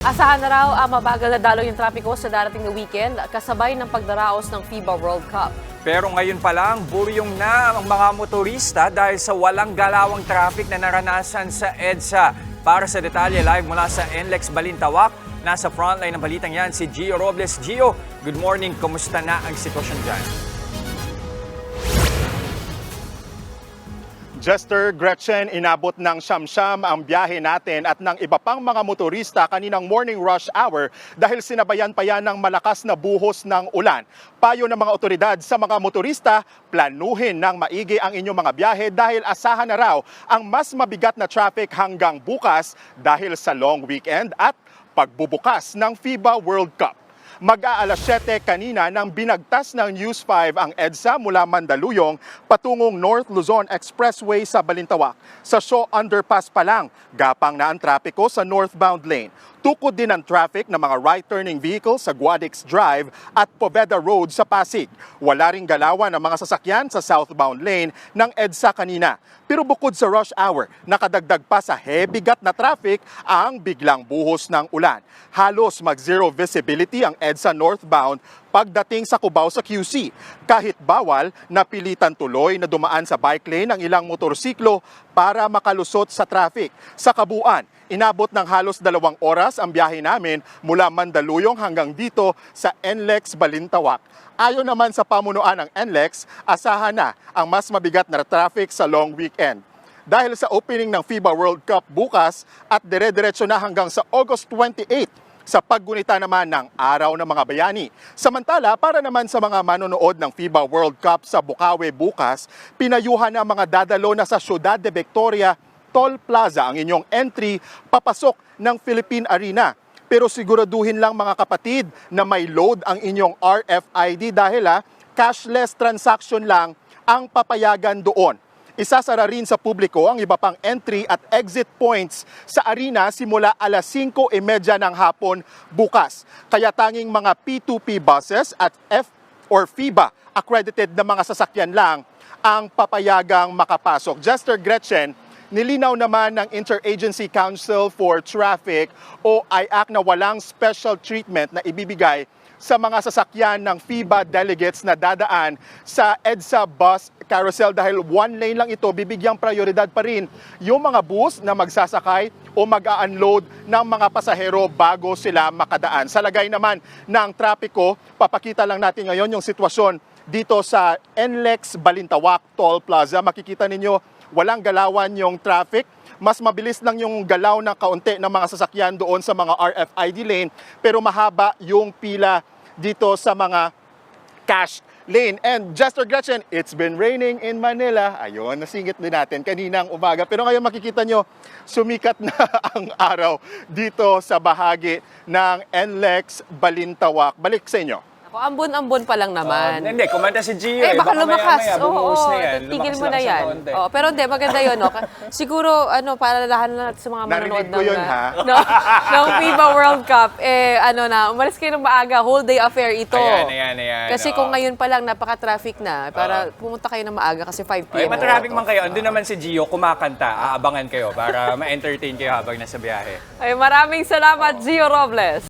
Asahan na raw ang mabagal na dalo yung trapiko sa darating na weekend kasabay ng pagdaraos ng FIBA World Cup. Pero ngayon pa lang, buryong na ang mga motorista dahil sa walang galawang traffic na naranasan sa EDSA. Para sa detalye, live mula sa NLEX Balintawak, nasa frontline ng balitang yan si Gio Robles. Gio, good morning. Kumusta na ang sitwasyon dyan? Jester Gretchen, inabot ng siyam-siyam ang biyahe natin at ng iba pang mga motorista kaninang morning rush hour dahil sinabayan pa yan ng malakas na buhos ng ulan. Payo ng mga otoridad sa mga motorista, planuhin ng maigi ang inyong mga biyahe dahil asahan na raw ang mas mabigat na traffic hanggang bukas dahil sa long weekend at pagbubukas ng FIBA World Cup. Mag-aalas 7 kanina nang binagtas ng News 5 ang EDSA mula Mandaluyong patungong North Luzon Expressway sa Balintawak. Sa Shaw Underpass pa lang, gapang na ang trapiko sa northbound lane. Tukod din ang traffic ng mga right-turning vehicles sa Guadix Drive at Poveda Road sa Pasig. Wala ring galawan ng mga sasakyan sa southbound lane ng EDSA kanina. Pero bukod sa rush hour, nakadagdag pa sa heavy gat na traffic ang biglang buhos ng ulan. Halos mag-zero visibility ang EDSA northbound pagdating sa Cubao sa QC. Kahit bawal, napilitan tuloy na dumaan sa bike lane ang ilang motorsiklo para makalusot sa traffic. Sa kabuuan, inabot ng halos dalawang oras ang biyahe namin mula Mandaluyong hanggang dito sa NLEX Balintawak. Ayon naman sa pamunuan ng NLEX, asahan na ang mas mabigat na traffic sa long weekend. Dahil sa opening ng FIBA World Cup bukas at dire-diretso na hanggang sa August 28 sa paggunita naman ng Araw ng Mga Bayani. Samantala, para naman sa mga manonood ng FIBA World Cup sa Bukawi bukas, pinayuhan ang mga dadalo na sa Ciudad de Victoria Toll Plaza ang inyong entry papasok ng Philippine Arena. Pero siguraduhin lang mga kapatid na may load ang inyong RFID dahil ha, cashless transaction lang ang papayagan doon. Isasara rin sa publiko ang iba pang entry at exit points sa arena simula alas 5.30 ng hapon bukas. Kaya tanging mga P2P buses at F or FIBA accredited na mga sasakyan lang ang papayagang makapasok. Jester Gretchen, nilinaw naman ng Interagency Council for Traffic o IAC na walang special treatment na ibibigay sa mga sasakyan ng FIBA delegates na dadaan sa EDSA bus carousel dahil one lane lang ito, bibigyang prioridad pa rin yung mga bus na magsasakay o mag-unload ng mga pasahero bago sila makadaan. Sa lagay naman ng trapiko, papakita lang natin ngayon yung sitwasyon dito sa NLEX Balintawak Toll Plaza. Makikita ninyo walang galawan yung traffic. Mas mabilis lang yung galaw ng kaunti ng mga sasakyan doon sa mga RFID lane pero mahaba yung pila dito sa mga cash lane. And Jester Gretchen, it's been raining in Manila. Ayun, nasingit din natin kaninang umaga. Pero ngayon makikita nyo, sumikat na ang araw dito sa bahagi ng NLEX Balintawak. Balik sa inyo. Ako, ambon-ambon pa lang naman. Oh, hindi, kumanta si Gio eh, baka lumakas. maya-maya, Oo, oo, na yan. tigil Lumakas mo na yan. Oo, pero hindi, maganda yun. No? Ka- Siguro, ano, para lahat na sa mga manonood Narinig ko ng, yun, uh, ha? no, ng FIBA World Cup, eh, ano na, umalis kayo ng maaga, whole day affair ito. Ayan, ayan, ayan. Kasi oo. kung ngayon pa lang, napaka-traffic na, para pumunta kayo ng maaga kasi 5 Ay, p.m. matraffic man kayo. Andun naman si Gio, kumakanta. Aabangan kayo para ma-entertain kayo habang nasa biyahe. Ay, maraming salamat, Gio Robles.